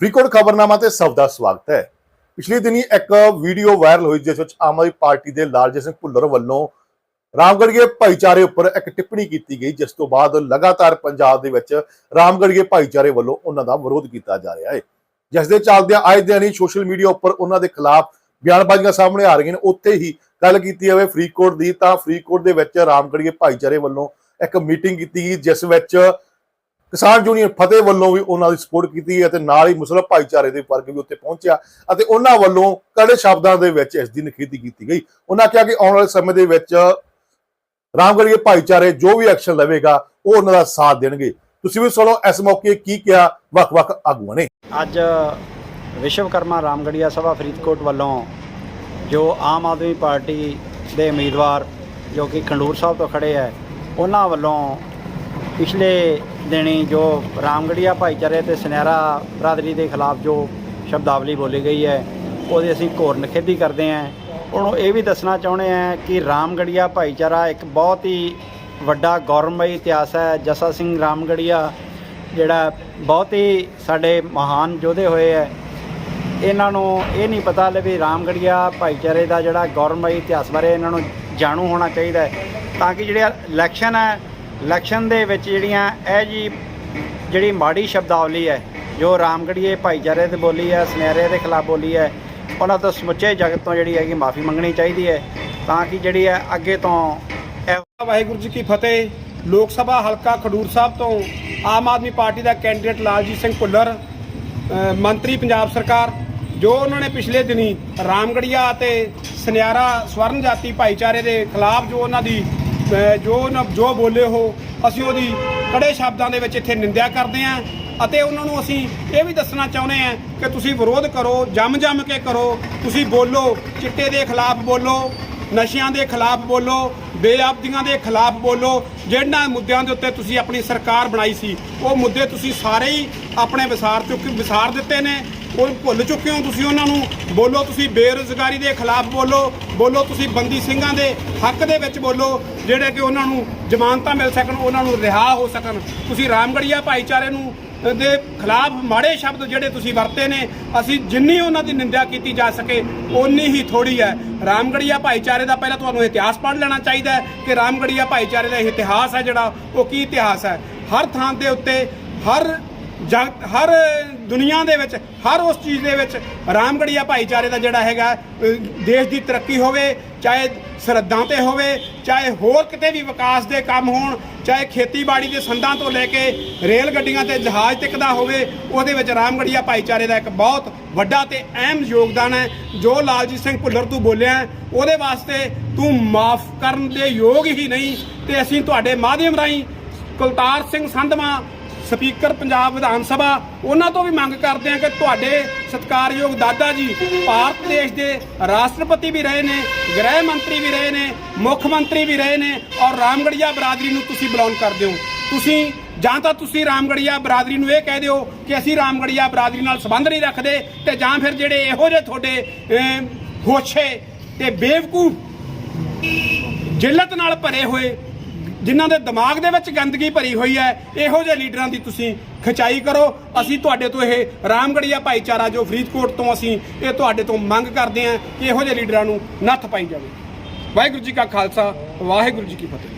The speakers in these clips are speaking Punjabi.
ਫਰੀਦਕੋਟ ਖਬਰਨਾਮਾ ਤੇ ਸਭ ਦਾ ਸਵਾਗਤ ਹੈ। ਪਿਛਲੇ ਦਿਨੀ ਇੱਕ ਵੀਡੀਓ ਵਾਇਰਲ ਹੋਈ, ਜਿਸ ਵਿੱਚ ਆਮ ਆਦਮੀ ਪਾਰਟੀ ਦੇ ਲਾਲਜੀਤ ਸਿੰਘ ਭੁੱਲਰ ਵੱਲੋਂ ਰਾਮਗੜ੍ਹੀਏ ਭਾਈਚਾਰੇ ਉੱਪਰ ਇੱਕ ਟਿੱਪਣੀ ਕੀਤੀ ਗਈ, ਜਿਸ ਤੋਂ ਬਾਅਦ ਲਗਾਤਾਰ ਪੰਜਾਬ ਦੇ ਵਿੱਚ ਰਾਮਗੜ੍ਹੀਏ ਭਾਈਚਾਰੇ ਵੱਲੋਂ ਉਹਨਾਂ ਦਾ ਵਿਰੋਧ ਕੀਤਾ ਜਾ ਰਿਹਾ ਹੈ। ਜਿਸ ਦੇ ਚੱਲਦਿਆਂ ਅੱਜ ਦਿਨ ਹੀ ਸੋਸ਼ਲ ਮੀਡੀਆ ਉੱਪਰ ਉਹਨਾਂ ਦੇ ਖਿਲਾਫ ਬਿਆਨਬਾਜ਼ੀਆਂ ਸਾਹਮਣੇ ਆ ਰਹੀਆਂ ਨੇ। ਉੱਥੇ ਹੀ ਗੱਲ ਕੀਤੀ ਜਾਵੇ ਫਰੀਦਕੋਟ ਦੀ, ਤਾਂ ਫਰੀਦਕੋਟ ਦੇ ਵਿੱਚ ਰਾਮਗੜ੍ਹੀਏ ਭਾਈਚਾਰੇ ਵੱਲੋਂ ਇੱਕ ਮੀਟਿੰਗ ਕੀਤੀ ਗਈ, ਜਿਸ ਵਿੱਚ ਕਿਸਾਨ ਯੂਨੀਅਨ ਫਤਿਹ ਵੱਲੋਂ ਵੀ ਉਹਨਾਂ ਦੀ ਸਪੋਰਟ ਕੀਤੀ ਅਤੇ ਨਾਲ ਹੀ ਮੁਸਲਮ ਭਾਈਚਾਰੇ ਦੇ ਵਰਗ ਵੀ ਉੱਥੇ ਪਹੁੰਚਿਆ ਅਤੇ ਉਹਨਾਂ ਵੱਲੋਂ ਕੜੇ ਸ਼ਬਦਾਂ ਦੇ ਵਿੱਚ ਇਸ ਦੀ ਨਿਖੇਧੀ ਕੀਤੀ ਗਈ। ਉਹਨਾਂ ਕਿਹਾ ਕਿ ਆਉਣ ਵਾਲੇ ਸਮੇਂ ਦੇ ਵਿੱਚ ਰਾਮਗੜੀਏ ਭਾਈਚਾਰੇ ਜੋ ਵੀ ਐਕਸ਼ਨ ਲਵੇਗਾ, ਉਹ ਉਹਨਾਂ ਦਾ ਸਾਥ ਦੇਣਗੇ। ਤੁਸੀਂ ਵੀ ਸੁਣੋ, ਇਸ ਮੌਕੇ ਕੀ ਕਿਹਾ ਵੱਖ-ਵੱਖ ਆਗੂਆਂ ਨੇ। ਅੱਜ ਵਿਸ਼ਵਕਰਮਾ ਰਾਮਗੜੀਆ ਸਭਾ ਫਰੀਦਕੋਟ ਵੱਲੋਂ ਜੋ ਆਮ ਆਦਮੀ ਪਾਰਟੀ ਦੇ ਉਮੀਦਵਾਰ ਜੋ ਕਿ ਖੰਡੂਰ ਸਾਹਿਬ ਤੋਂ ਖੜੇ ਹੈ, ਉਹਨਾਂ ਵੱਲੋਂ ਪਿਛਲੇ ਦਿਨੀ ਜੋ ਰਾਮਗੜੀਆ ਭਾਈਚਾਰੇ ਤੇ ਸੁਨਹਿਰਾ ਬਰਾਦਰੀ ਦੇ ਖਿਲਾਫ ਜੋ ਸ਼ਬਦਾਵਲੀ ਬੋਲੀ ਗਈ ਹੈ, ਉਹਦੀ ਅਸੀਂ ਘੋਰ ਨਿਖੇਧੀ ਕਰਦੇ ਹਾਂ। ਉਹਨੂੰ ਇਹ ਵੀ ਦੱਸਣਾ ਚਾਹੁੰਦੇ ਹਾਂ ਕਿ ਰਾਮਗੜੀਆ ਭਾਈਚਾਰਾ ਇੱਕ ਬਹੁਤ ਹੀ ਵੱਡਾ ਗੌਰਵਮਈ ਇਤਿਹਾਸ ਹੈ। ਜਸਾ ਸਿੰਘ ਰਾਮਗੜੀਆ ਜਿਹੜਾ ਬਹੁਤ ਹੀ ਸਾਡੇ ਮਹਾਨ ਯੋਧੇ ਹੋਏ ਹੈ। ਇਹਨਾਂ ਨੂੰ ਇਹ ਨਹੀਂ ਪਤਾ ਲੈ ਵੀ ਰਾਮਗੜੀਆ ਭਾਈਚਾਰੇ ਦਾ ਜਿਹੜਾ ਗੌਰਵਮਈ ਇਤਿਹਾਸ ਬਾਰੇ ਇਹਨਾਂ ਨੂੰ ਜਾਣੂ ਹੋਣਾ ਚਾਹੀਦਾ ਹੈ। ਤਾਂ ਕਿ ਜਿਹੜੇ ਇਲੈਕਸ਼ਨ ਹੈ ਇਲੈਕਸ਼ਨ ਦੇ ਵਿੱਚ ਜਿਹੜੀਆਂ ਇਹ ਜੀ ਜਿਹੜੀ ਮਾੜੀ ਸ਼ਬਦਾਵਲੀ ਹੈ, ਜੋ ਰਾਮਗੜੀਏ ਭਾਈਚਾਰੇ ਤੇ ਬੋਲੀ ਹੈ ਸੁਨਹਿਰੇ ਦੇ ਖਿਲਾਫ ਬੋਲੀ ਹੈ, ਉਹਨਾਂ ਤੋਂ ਸਮੁੱਚੇ ਜਗਤ ਤੋਂ ਜਿਹੜੀ ਹੈਗੀ ਮਾਫੀ ਮੰਗਣੀ ਚਾਹੀਦੀ ਹੈ, ਤਾਂ ਕਿ ਜਿਹੜੀ ਹੈ ਅੱਗੇ ਤੋਂ ਇਹ ਵਾਹਿਗੁਰੂ ਜੀ ਕੀ ਫਤਿਹ। ਲੋਕ ਸਭਾ ਹਲਕਾ ਖਡੂਰ ਸਾਹਿਬ ਤੋਂ ਆਮ ਆਦਮੀ ਪਾਰਟੀ ਦਾ ਕੈਂਡੀਡੇਟ ਲਾਲਜੀਤ ਸਿੰਘ ਭੁੱਲਰ ਮੰਤਰੀ ਪੰਜਾਬ ਸਰਕਾਰ, ਜੋ ਉਹਨਾਂ ਨੇ ਪਿਛਲੇ ਦਿਨੀ ਰਾਮਗੜੀਆ ਅਤੇ ਸੁਨਿਆਰਾ ਸਵਰਨ ਜਾਤੀ ਭਾਈਚਾਰੇ ਦੇ ਖਿਲਾਫ ਜੋ ਉਹਨਾਂ ਦੀ ਜੋ ਉਹਨਾਂ- ਜੋ ਬੋਲੇ ਹੋ, ਅਸੀਂ ਉਹਦੀ ਕੜੇ ਸ਼ਬਦਾਂ ਦੇ ਵਿੱਚ ਇੱਥੇ ਨਿੰਦਿਆ ਕਰਦੇ ਹਾਂ ਅਤੇ ਉਹਨਾਂ ਨੂੰ ਅਸੀਂ ਇਹ ਵੀ ਦੱਸਣਾ ਚਾਹੁੰਦੇ ਹਾਂ ਕਿ ਤੁਸੀਂ ਵਿਰੋਧ ਕਰੋ ਜੰਮ ਜੰਮ ਕੇ ਕਰੋ, ਤੁਸੀਂ ਬੋਲੋ, ਚਿੱਟੇ ਦੇ ਖਿਲਾਫ ਬੋਲੋ, ਨਸ਼ਿਆਂ ਦੇ ਖਿਲਾਫ ਬੋਲੋ, ਬੇਅਬਦੀਆਂ ਦੇ ਖਿਲਾਫ ਬੋਲੋ, ਜਿਹਨਾਂ ਮੁੱਦਿਆਂ ਦੇ ਉੱਤੇ ਤੁਸੀਂ ਆਪਣੀ ਸਰਕਾਰ ਬਣਾਈ ਸੀ, ਉਹ ਮੁੱਦੇ ਤੁਸੀਂ ਸਾਰੇ ਹੀ ਆਪਣੇ ਵਿਸਾਰ ਚੁੱਕ ਵਿਸਾਰ ਦਿੱਤੇ ਨੇ। ਉਹ ਭੁੱਲ ਚੁੱਕੇ ਹੋ ਤੁਸੀਂ ਉਹਨਾਂ ਨੂੰ? ਬੋਲੋ ਤੁਸੀਂ ਬੇਰੁਜ਼ਗਾਰੀ ਦੇ ਖਿਲਾਫ ਬੋਲੋ ਬੋਲੋ ਤੁਸੀਂ ਬੰਦੀ ਸਿੰਘਾਂ ਦੇ ਹੱਕ ਦੇ ਵਿੱਚ ਬੋਲੋ, ਜਿਹੜੇ ਕਿ ਉਹਨਾਂ ਨੂੰ ਜ਼ਮਾਨਤਾਂ ਮਿਲ ਸਕਣ, ਉਹਨਾਂ ਨੂੰ ਰਿਹਾ ਹੋ ਸਕਣ। ਤੁਸੀਂ ਰਾਮਗੜੀਆ ਭਾਈਚਾਰੇ ਨੂੰ ਦੇ ਖਿਲਾਫ ਮਾੜੇ ਸ਼ਬਦ ਜਿਹੜੇ ਤੁਸੀਂ ਵਰਤੇ ਨੇ, ਅਸੀਂ ਜਿੰਨੀ ਉਹਨਾਂ ਦੀ ਨਿੰਦਿਆ ਕੀਤੀ ਜਾ ਸਕੇ, ਓਨੀ ਹੀ ਥੋੜੀ ਹੈ। ਰਾਮਗੜੀਆ ਭਾਈਚਾਰੇ ਦਾ ਪਹਿਲਾਂ ਤੁਹਾਨੂੰ ਇਤਿਹਾਸ ਪੜ੍ਹ ਲੈਣਾ ਚਾਹੀਦਾ ਹੈ ਕਿ ਰਾਮਗੜੀਆ ਭਾਈਚਾਰੇ ਦਾ ਇਤਿਹਾਸ ਹੈ ਜਿਹੜਾ, ਉਹ ਕੀ ਇਤਿਹਾਸ ਹੈ? ਹਰ ਥਾਂ ਦੇ ਉੱਤੇ, ਹਰ ਜਗ ਹਰ ਦੁਨੀਆ ਦੇ ਵਿੱਚ, ਹਰ ਉਸ ਚੀਜ਼ ਦੇ ਵਿੱਚ ਰਾਮਗੜੀਆ ਭਾਈਚਾਰੇ ਦਾ ਜਿਹੜਾ ਹੈਗਾ ਦੇਸ਼ ਦੀ ਤਰੱਕੀ ਹੋਵੇ, ਚਾਹੇ ਸਰਹੱਦਾਂ ਤੇ ਹੋਵੇ, ਚਾਹੇ ਹੋਰ ਕਿਤੇ ਵੀ ਵਿਕਾਸ ਦੇ ਕੰਮ ਹੋਣ, ਚਾਹੇ ਖੇਤੀਬਾੜੀ ਦੇ ਸੰਦਾਂ ਤੋਂ ਲੈ ਕੇ ਰੇਲ ਗੱਡੀਆਂ ਤੇ ਜਹਾਜ਼ ਤੱਕ ਦਾ ਹੋਵੇ, ਉਹਦੇ ਵਿੱਚ ਰਾਮਗੜੀਆ ਭਾਈਚਾਰੇ ਦਾ ਇੱਕ ਬਹੁਤ ਵੱਡਾ ਤੇ ਅਹਿਮ ਯੋਗਦਾਨ ਹੈ। ਜੋ ਲਾਲਜੀਤ ਸਿੰਘ ਭੁੱਲਰ ਤੂੰ ਬੋਲਿਆ, ਉਹਦੇ ਵਾਸਤੇ ਤੂੰ ਮਾਫ ਕਰਨ ਦੇ ਯੋਗ ਹੀ ਨਹੀਂ, ਤੇ ਅਸੀਂ ਤੁਹਾਡੇ ਮਾਧਿਅਮ ਰਾਹੀਂ ਕੁਲਤਾਰ ਸਿੰਘ ਸੰਧਵਾ ਸਪੀਕਰ ਪੰਜਾਬ ਵਿਧਾਨ ਸਭਾ, ਉਹਨਾਂ ਤੋਂ ਵੀ ਮੰਗ ਕਰਦੇ ਹਾਂ ਕਿ ਤੁਹਾਡੇ ਸਤਿਕਾਰਯੋਗ ਦਾਦਾ ਜੀ ਭਾਰਤ ਦੇਸ਼ ਦੇ ਰਾਸ਼ਟਰਪਤੀ ਵੀ ਰਹੇ ਨੇ, ਗ੍ਰਹਿ ਮੰਤਰੀ ਵੀ ਰਹੇ ਨੇ, ਮੁੱਖ ਮੰਤਰੀ ਵੀ ਰਹੇ ਨੇ ਔਰ ਰਾਮਗੜੀਆ ਬਰਾਦਰੀ ਨੂੰ ਤੁਸੀਂ ਬਿਲੋਂਗ ਕਰਦੇ ਹੋ। ਤੁਸੀਂ ਜਾਂ ਤਾਂ ਤੁਸੀਂ ਰਾਮਗੜੀਆ ਬਰਾਦਰੀ ਨੂੰ ਇਹ ਕਹਿ ਦਿਓ ਕਿ ਅਸੀਂ ਰਾਮਗੜੀਆ ਬਰਾਦਰੀ ਨਾਲ ਸੰਬੰਧ ਨਹੀਂ ਰੱਖਦੇ ਤੇ ਜਾਂ ਫਿਰ ਜਿਹੜੇ ਇਹੋ ਜਿਹੇ ਤੁਹਾਡੇ ਹੋਛੇ ਤੇ ਬੇਵਕੂਫ ਜਿਲਤ ਨਾਲ ਭਰੇ ਹੋਏ ਜਿਨ੍ਹਾਂ ਦੇ ਦਿਮਾਗ ਦੇ ਵਿੱਚ ਗੰਦਗੀ ਭਰੀ ਹੋਈ ਹੈ, ਇਹੋ ਜਿਹੇ ਲੀਡਰਾਂ ਦੀ ਤੁਸੀਂ ਖਿਚਾਈ ਕਰੋ। ਅਸੀਂ ਤੁਹਾਡੇ ਤੋਂ ਇਹ ਰਾਮਗੜੀਆ ਭਾਈਚਾਰਾ ਜੋ ਫਰੀਦਕੋਟ ਤੋਂ ਅਸੀਂ ਇਹ ਤੁਹਾਡੇ ਤੋਂ ਮੰਗ ਕਰਦੇ ਹਾਂ ਕਿ ਇਹੋ ਜਿਹੇ ਲੀਡਰਾਂ ਨੂੰ ਨੱਥ ਪਾਈ ਜਾਵੇ। ਵਾਹਿਗੁਰੂ ਜੀ ਕਾ ਖਾਲਸਾ, ਵਾਹਿਗੁਰੂ ਜੀ ਕੀ ਫਤਿਹ।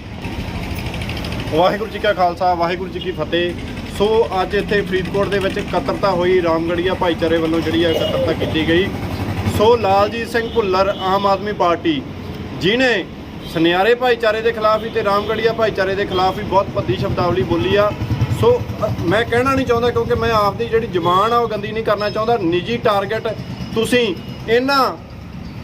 ਵਾਹਿਗੁਰੂ ਜੀ ਕਾ ਖਾਲਸਾ, ਵਾਹਿਗੁਰੂ ਜੀ ਕੀ ਫਤਿਹ। ਸੋ ਅੱਜ ਇੱਥੇ ਫਰੀਦਕੋਟ ਦੇ ਵਿੱਚ ਇਕੱਤਰਤਾ ਹੋਈ, ਰਾਮਗੜੀਆ ਭਾਈਚਾਰੇ ਵੱਲੋਂ ਜਿਹੜੀ ਹੈ ਇਕੱਤਰਤਾ ਕੀਤੀ ਗਈ। ਸੋ ਲਾਲਜੀਤ ਸਿੰਘ ਭੁੱਲਰ, ਆਮ ਆਦਮੀ ਪਾਰਟੀ ਜਿਨੇ ਸੁਨਿਆਰੇ ਭਾਈਚਾਰੇ ਦੇ ਖਿਲਾਫ ਵੀ ਤੇ ਰਾਮਗੜੀਆ ਭਾਈਚਾਰੇ ਦੇ ਖਿਲਾਫ ਵੀ ਬਹੁਤ ਭੱਦੀ ਸ਼ਬਦਾਵਲੀ ਬੋਲੀ ਆ। ਸੋ ਮੈਂ ਕਹਿਣਾ ਨਹੀਂ ਚਾਹੁੰਦਾ ਕਿਉਂਕਿ ਮੈਂ ਆਪਦੀ ਜਿਹੜੀ ਜ਼ਬਾਨ ਆ ਉਹ ਗੰਦੀ ਨਹੀਂ ਕਰਨਾ ਚਾਹੁੰਦਾ। ਨਿੱਜੀ ਟਾਰਗੇਟ ਤੁਸੀਂ ਇਹਨਾਂ,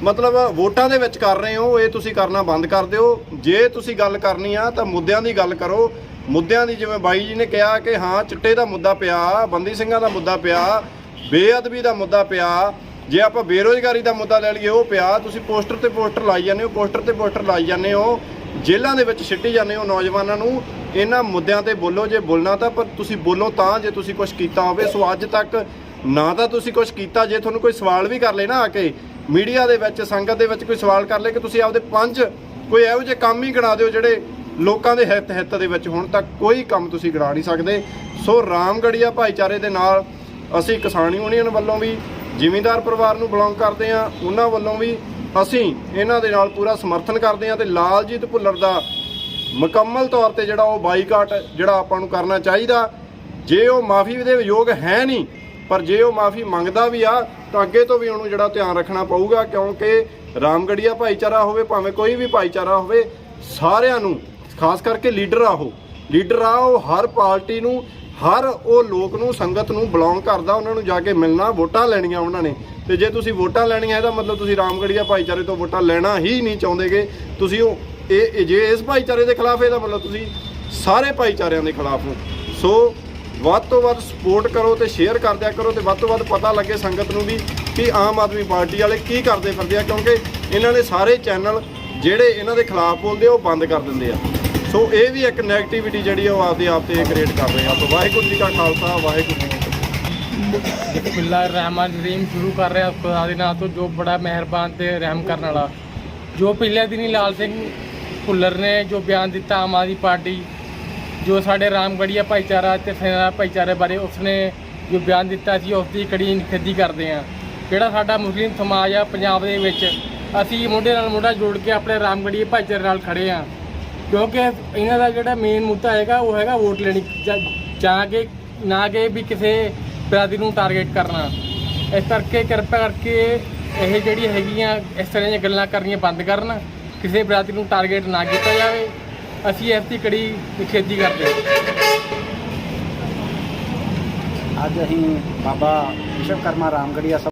ਮਤਲਬ ਵੋਟਾਂ ਦੇ ਵਿੱਚ ਕਰ ਰਹੇ ਹੋ, ਇਹ ਤੁਸੀਂ ਕਰਨਾ ਬੰਦ ਕਰ ਦਿਓ। ਜੇ ਤੁਸੀਂ ਗੱਲ ਕਰਨੀ ਆ ਤਾਂ ਮੁੱਦਿਆਂ ਦੀ ਗੱਲ ਕਰੋ। ਮੁੱਦਿਆਂ ਦੀ ਜਿਵੇਂ ਬਾਈ ਜੀ ਨੇ ਕਿਹਾ ਕਿ ਹਾਂ, ਚਿੱਟੇ ਦਾ ਮੁੱਦਾ ਪਿਆ, ਬੰਦੀ ਸਿੰਘਾਂ ਦਾ ਮੁੱਦਾ ਪਿਆ, ਬੇਅਦਬੀ ਦਾ ਮੁੱਦਾ ਪਿਆ। ਜੇ ਆਪਾਂ ਬੇਰੋਜ਼ਗਾਰੀ ਦਾ ਮੁੱਦਾ ਲੈ ਲਈਏ, ਉਹ ਪਿਆ, ਤੁਸੀਂ ਪੋਸਟਰ ਤੇ ਪੋਸਟਰ ਲਾਈ ਜਾਂਦੇ ਹੋ, ਪੋਸਟਰ ਤੇ ਪੋਸਟਰ ਲਾਈ ਜਾਂਦੇ ਹੋ, ਜੇਲ੍ਹਾਂ ਦੇ ਵਿੱਚ ਸਿੱਟੀ ਜਾਂਦੇ ਹੋ ਨੌਜਵਾਨਾਂ ਨੂੰ, ਇਹਨਾਂ ਮੁੱਦਿਆਂ ਤੇ ਬੋਲੋ, ਜੇ ਬੋਲਣਾ ਤਾਂ ਪਰ ਤੁਸੀਂ ਬੋਲੋ ਤਾਂ ਜੇ ਤੁਸੀਂ ਕੁਝ ਕੀਤਾ ਹੋਵੇ। ਸੋ ਅੱਜ ਤੱਕ ਨਾ ਤਾਂ ਤੁਸੀਂ ਕੁਝ ਕੀਤਾ, ਜੇ ਤੁਹਾਨੂੰ ਕੋਈ ਸਵਾਲ ਵੀ ਕਰ ਲੇ ਨਾ ਆ ਕੇ, ਮੀਡੀਆ ਦੇ ਵਿੱਚ, ਸੰਗਤ ਦੇ ਵਿੱਚ ਕੋਈ ਸਵਾਲ ਕਰ ਲੇ ਕਿ ਤੁਸੀਂ ਆਪਦੇ ਪੰਜ ਕੋਈ ਇਹੋ ਜਿਹੇ ਕੰਮ ਹੀ ਗਿਣਾ ਦਿਓ ਜਿਹੜੇ ਲੋਕਾਂ ਦੇ ਹਿੱਤ ਹਿੱਤ ਦੇ ਵਿੱਚ ਹੁਣ ਤੱਕ ਕੋਈ ਕੰਮ ਤੁਸੀਂ ਗਿਣਾ ਨਹੀਂ ਸਕਦੇ। ਸੋ ਰਾਮਗੜੀਆ ਭਾਈਚਾਰੇ ਦੇ ਨਾਲ ਅਸੀਂ ਕਿਸਾਨ ਯੂਨੀਅਨ ਵੱਲੋਂ ਵੀ ਜ਼ਿਮੀਂਦਾਰ ਪਰਿਵਾਰ ਨੂੰ ਬਿਲੋਂਗ ਕਰਦੇ ਆ ਉਹਨਾਂ ਵੱਲੋਂ ਵੀ ਅਸੀਂ ਇਹਨਾਂ ਦੇ ਨਾਲ ਪੂਰਾ ਸਮਰਥਨ ਕਰਦੇ ਆ ਤੇ ਲਾਲਜੀਤ ਭੁੱਲਰ ਦਾ ਮੁਕੰਮਲ ਤੌਰ ਤੇ ਜਿਹੜਾ ਉਹ ਬਾਈਕਾਟ ਜਿਹੜਾ ਆਪਾਂ ਨੂੰ ਕਰਨਾ ਚਾਹੀਦਾ। ਜੇ ਉਹ ਮਾਫੀ ਦੇ ਯੋਗ ਹੈ ਨਹੀਂ, ਪਰ ਜੇ ਉਹ ਮਾਫੀ ਮੰਗਦਾ ਵੀ ਆ, ਤਾਂ ਅੱਗੇ ਤੋਂ ਵੀ ਉਹਨੂੰ ਜਿਹੜਾ ਧਿਆਨ ਰੱਖਣਾ ਪਊਗਾ, ਕਿਉਂਕਿ ਰਾਮਗੜੀਆ ਭਾਈਚਾਰਾ ਹੋਵੇ, ਭਾਵੇਂ ਕੋਈ ਵੀ ਭਾਈਚਾਰਾ ਹੋਵੇ, ਸਾਰਿਆਂ ਨੂੰ, ਖਾਸ ਕਰਕੇ ਲੀਡਰ ਆ ਉਹ, ਲੀਡਰ ਆ ਉਹ ਹਰ ਪਾਰਟੀ ਨੂੰ ਹਰ ਉਹ ਲੋਕ ਨੂੰ, ਸੰਗਤ ਨੂੰ ਬਿਲੋਂਗ ਕਰਦਾ, ਉਹਨਾਂ ਨੂੰ ਜਾ ਕੇ ਮਿਲਣਾ, ਵੋਟਾਂ ਲੈਣੀਆਂ ਉਹਨਾਂ ਨੇ। ਤੇ ਜੇ ਤੁਸੀਂ ਵੋਟਾਂ ਲੈਣੀਆਂ, ਇਹਦਾ ਮਤਲਬ ਤੁਸੀਂ ਰਾਮਗੜੀਆ ਭਾਈਚਾਰੇ ਤੋਂ ਵੋਟਾਂ ਲੈਣਾ ਹੀ ਨਹੀਂ ਚਾਹੁੰਦੇਗੇ। ਤੁਸੀਂ ਉਹ, ਇਹ ਜੇ ਇਸ ਭਾਈਚਾਰੇ ਦੇ ਖਿਲਾਫ, ਇਹਦਾ ਮਤਲਬ ਤੁਸੀਂ ਸਾਰੇ ਭਾਈਚਾਰਿਆਂ ਦੇ ਖਿਲਾਫ ਹੋ। ਸੋ, ਵੱਧ ਤੋਂ ਵੱਧ ਸਪੋਰਟ ਕਰੋ ਤੇ ਸ਼ੇਅਰ ਕਰਦਿਆ ਕਰੋ ਤੇ ਵੱਧ ਤੋਂ ਵੱਧ ਪਤਾ ਲੱਗੇ ਸੰਗਤ ਨੂੰ ਵੀ ਕਿ ਆਮ ਆਦਮੀ ਪਾਰਟੀ ਵਾਲੇ ਕੀ ਕਰਦੇ ਫਿਰਦੇ ਆ, ਕਿਉਂਕਿ ਇਹਨਾਂ ਨੇ ਸਾਰੇ ਚੈਨਲ ਜਿਹੜੇ ਇਹਨਾਂ ਦੇ ਖਿਲਾਫ ਬੋਲਦੇ ਆ, ਉਹ ਬੰਦ ਕਰ ਦਿੰਦੇ ਆ। ਸੋ ਇਹ ਵੀ ਇੱਕ 네ਗੇਟਿਵਿਟੀ ਜਿਹੜੀ ਆ ਉਹ ਆਪਦੇ ਆਪ ਤੇ ਕ੍ਰੀਏਟ ਕਰ ਰਹੇ ਆ। ਸੋ ਵਾਹਿਗੁਰੂ ਜੀ ਕਾ ਖਾਲਸਾ, ਵਾਹਿਗੁਰੂ ਜੀ ਕੀ ਫਤਿਹ। ਬਿਸਮਿਲ੍ਲਾਹਿਰ ਰਹਿਮਾਨ ਰਹੀਮ ਸ਼ੁਰੂ ਕਰ ਰਿਹਾ ਖੁਦਾ ਦੇ ਨਾਮ ਤੋਂ, ਜੋ ਬੜਾ ਮਿਹਰਬਾਨ ਤੇ ਰਹਿਮ ਕਰਨ ਵਾਲਾ। ਜੋ ਪਿਛਲੇ ਦਿਨੀ ਲਾਲ ਸਿੰਘ ਭੁੱਲਰ ਨੇ ਜੋ ਬਿਆਨ ਦਿੱਤਾ ਆਮ ਆਦਮੀ ਪਾਰਟੀ, ਜੋ ਸਾਡੇ ਰਾਮਗੜੀਆ ਭਾਈਚਾਰਾ ਤੇ ਸੈਨਾ ਭਾਈਚਾਰੇ ਬਾਰੇ ਉਸਨੇ ਜੋ ਬਿਆਨ ਦਿੱਤਾ ਸੀ ਉਸ ਦੀ ਕੜੀ ਨਿਖੇਧੀ ਕਰਦੇ ਆ ਜਿਹੜਾ ਸਾਡਾ ਮੁਸਲਿਮ ਸਮਾਜ ਆ, ਪੰਜਾਬ ਦੇ ਵਿੱਚ, ਅਸੀਂ ਮੋਢੇ ਨਾਲ ਮੋਢਾ ਜੋੜ ਕੇ ਆਪਣੇ ਰਾਮਗੜੀਏ ਭਾਈਚਾਰੇ ਨਾਲ ਖੜੇ ਆ ਕਿਉਂਕਿ ਇਹਨਾਂ ਦਾ ਜਿਹੜਾ ਮੇਨ ਮੁੱਦਾ ਹੈਗਾ, ਉਹ ਹੈਗਾ ਵੋਟ ਲੈਣੀ, ਜਾਂ- ਜਾਂ ਨਾ ਕਿ ਵੀ ਕਿਸੇ ਬਰਾਦਰੀ ਨੂੰ ਟਾਰਗੇਟ ਕਰਨਾ। ਇਸ ਕਰਕੇ ਕਿਰਪਾ ਕਰਕੇ ਇਹ ਜਿਹੜੀ ਹੈਗੀਆਂ, ਇਸ ਤਰ੍ਹਾਂ ਦੀਆਂ ਗੱਲਾਂ ਕਰਨੀਆਂ ਬੰਦ ਕਰਨ, ਕਿਸੇ ਬਰਾਦਰੀ ਨੂੰ ਟਾਰਗੇਟ ਨਾ ਕੀਤਾ ਜਾਵੇ। ਅਸੀਂ ਇਸ ਦੀ ਕੜੀ ਨਿਖੇਧੀ ਕਰਦੇ ਹਾਂ। ਅੱਜ ਅਸੀਂ ਬਾਬਾ ਵਿਸ਼ਵਕਰਮਾ ਰਾਮਗੜੀਆ ਸਭਾ